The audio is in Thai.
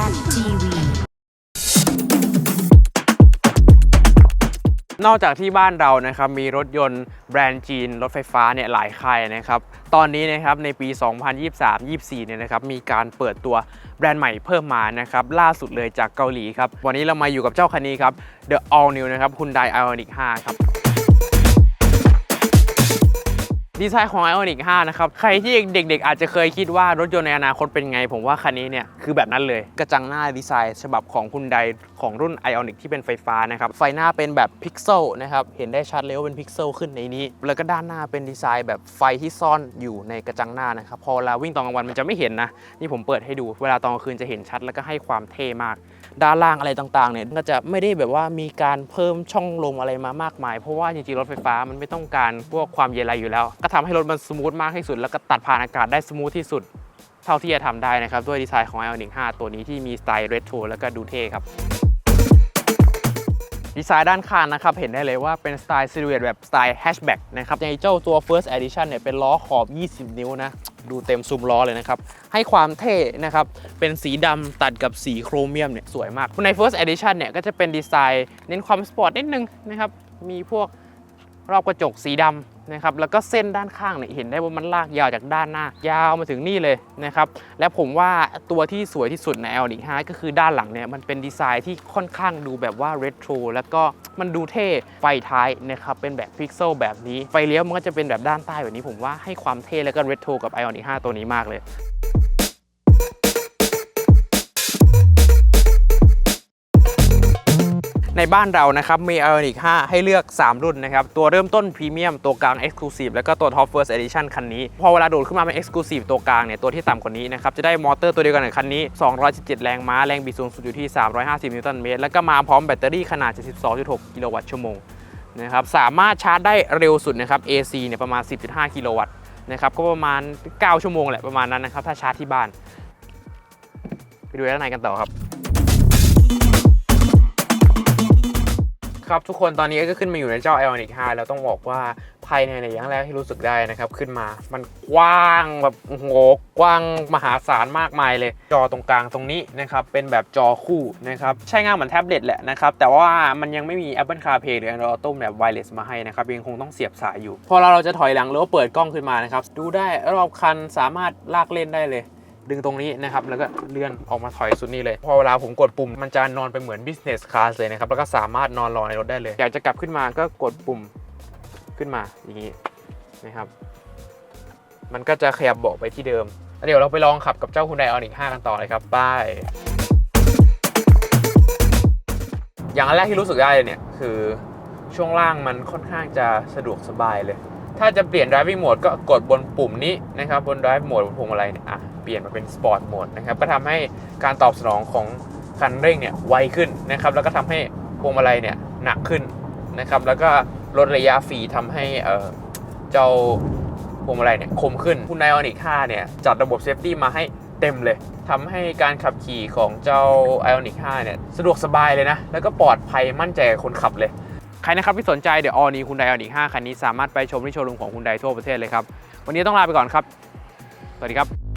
Zen TV นอกจากที่บ้านเรานะครับมีรถยนต์แบรนด์จีน รถไฟฟ้าเนี่ยหลายค่ายนะครับตอนนี้นะครับในปี 2023-24 เนี่ยนะครับมีการเปิดตัวแบรนด์ใหม่เพิ่มมานะครับล่าสุดเลยจากเกาหลีครับ วันนี้เรามาอยู่กับเจ้าคันนี้ครับ The All New นะครับ Hyundai Ioniq 5 ครับ ดีไซน์ของ Ioniq 5 นะครับ ใครที่เด็กๆ อาจจะเคยคิดว่ารถยนต์ในอนาคตเป็นไง ผมว่าคันนี้เนี่ย คือแบบนั้นเลย กระจังหน้าดีไซน์ฉบับของ Hyundai ของรุ่น Ioniq ที่เป็นไฟฟ้านะครับ ไฟหน้าเป็นแบบพิกเซลนะครับ เห็นได้ชัดเลยว่าเป็นพิกเซลขึ้นในนี้ แล้วก็ด้านหน้าเป็นดีไซน์แบบไฟที่ซ่อนอยู่ในกระจังหน้านะครับ พอเวลาวิ่งตอนกลางวันมันจะไม่เห็นนะ นี่ผมเปิดให้ดู เวลาตอนกลางคืนจะเห็นชัดแล้วก็ให้ความเท่มาก ด้านล่างอะไรต่างๆ เนี่ย ก็จะไม่ได้แบบว่ามีการเพิ่มช่องลมอะไรมามากมาย เพราะว่าจริงๆ รถไฟฟ้ามันไม่ต้องการพวกความเย็นอะไรอยู่แล้วก็ทำให้รถมันสมูทมากที่สุด แล้วก็ตัดผ่านอากาศได้สมูทที่สุด เท่าที่จะทำได้นะครับ ด้วยดีไซน์ของ Ioniq 5ตัวนี้ที่มีสไตล์เรโทรแล้วก็ดูเท่ครับดีไซน์ด้านข้างนะครับ เห็นได้เลยว่าเป็นสไตล์ซิลูเอตแบบสไตล์แฮชแบ็กนะครับในเจ้าตัว First Edition เนี่ยเป็นล้อขอบ 20 นิ้วนะ ดูเต็มซูมล้อเลยนะครับ ให้ความเท่นะครับ เป็นสีดำตัดกับสีโครเมียมเนี่ยสวยมากใน First Edition เนี่ยก็จะเป็นดีไซน์เน้นความสปอร์ตนิดนึงนะครับ มีพวก รอบกระจกสีดำนะครับแล้วก็เส้นด้านข้างเนี่ยเห็นได้ว่ามันลากยาวจากด้านหน้า ยาวมาถึงนี่เลยนะครับและผมว่าตัวที่สวยที่สุดใน l อ5ก็คือด้านหลังเนี่ยมันเป็นดีไซน์ที่ค่อนข้างดูแบบว่าเรโทรแล้วก็มันดูเท่ไฟท้ายนะครับเป็นแบบพิกเซลแบบนี้ไฟเลี้ยวมันก็จะเป็นแบบด้านใต้แบบนี้ผมว่าให้ความเท่แล้วก็เรโทรกับ Ioniq 5ตัวนี้มากเลย ในบ้านเรานะครับมี Ioniq 5 ให้เลือก 3 รุ่นนะครับ ตัวเริ่มต้นพรีเมียมตัวกลาง Exclusive แล้วก็ตัว Top First Edition คันนี้ พอเวลาโดดขึ้นมาเป็น Exclusive ตัวกลางเนี่ย ตัวที่ต่ำกว่านี้นะครับ จะได้มอเตอร์ตัวเดียวกันกับคันนี้ 217 แรงม้า แรงบิดสูงสุดอยู่ที่ 350 นิวตันเมตร แล้วก็มาพร้อมแบตเตอรี่ขนาด 72.6 กิโลวัตต์ชั่วโมงนะครับ สามารถชาร์จได้เร็วสุดนะครับ AC เนี่ยประมาณ 10.5 กิโลวัตต์นะครับก็ประมาณ 9 ชั่วโมงแหละประมาณนั้นนะครับถ้าชาร์จที่บ้านไปดูด้านในกันต่อครับ ครับทุกคนตอนนี้ก็ขึ้นมาอยู่ในเจ้า Ioniq 5แล้วต้องบอกว่าภายในเนี่ยอย่างแรกที่รู้สึกได้นะครับ ขึ้นมามันกว้างแบบโอ้โหกว้างมหาศาลมากมายเลย จอตรงกลางตรงนี้นะครับ เป็นแบบจอคู่นะครับ ใช้งานเหมือนแท็บเล็ตแหละนะครับ แต่ว่ามันยังไม่มี Apple CarPlay หรือ Android Auto แบบ wireless มาให้นะครับ ยังคงต้องเสียบสายอยู่ พอเราเราจะถอยหลังหรือว่าเปิดกล้องขึ้นมานะครับ ดูได้รอบคันสามารถลากเล่นได้เลย ดึงตรงนี้นะครับ แล้วก็เลื่อนออกมาถอยสุดนี่เลย พอเวลาผมกดปุ่มมันจะนอนไปเหมือน business class เลยนะครับ แล้วก็สามารถนอนรอในรถได้เลย อยากจะกลับขึ้นมาก็กดปุ่มขึ้นมาอย่างนี้นะครับ มันก็จะขยับเบาะไปที่เดิมเดี๋ยวเราไปลองขับกับเจ้า Hyundai Ioniq 5 กันต่อเลยครับไปอย่างแรกที่รู้สึกได้เลยเนี่ยคือช่วงล่างมันค่อนข้างจะสะดวกสบายเลย ถ้าจะเปลี่ยน driving mode ก็กดบนปุ่มนี้นะครับบน drive mode บนพวงมาลัยเนี่ยอะเปลี่ยนมาเป็น sport mode นะครับก็ทำให้การตอบสนองของคันเร่งเนี่ยไวขึ้นนะครับแล้วก็ทำให้พวงมาลัยเนี่ยหนักขึ้นนะครับแล้วก็ลดระยะฟรีทำให้เอ่อเจ้าพวงมาลัยเนี่ยคมขึ้นคุณไนออนิก5เนี่ยจัดระบบเซฟตี้มาให้เต็มเลยทำให้การขับขี่ของเจ้า Ioniq 5เนี่ยสะดวกสบายเลยนะ แล้วก็ปลอดภัยมั่นใจกับคนขับเลย ใครนะครับที่สนใจเดี๋ยวออนี้คุณไดออนิก5คันนี้สามารถไปชมที่โชว์รูมของคุณไดทั่วประเทศเลยครับ วันนี้ต้องลาไปก่อนครับ สวัสดีครับ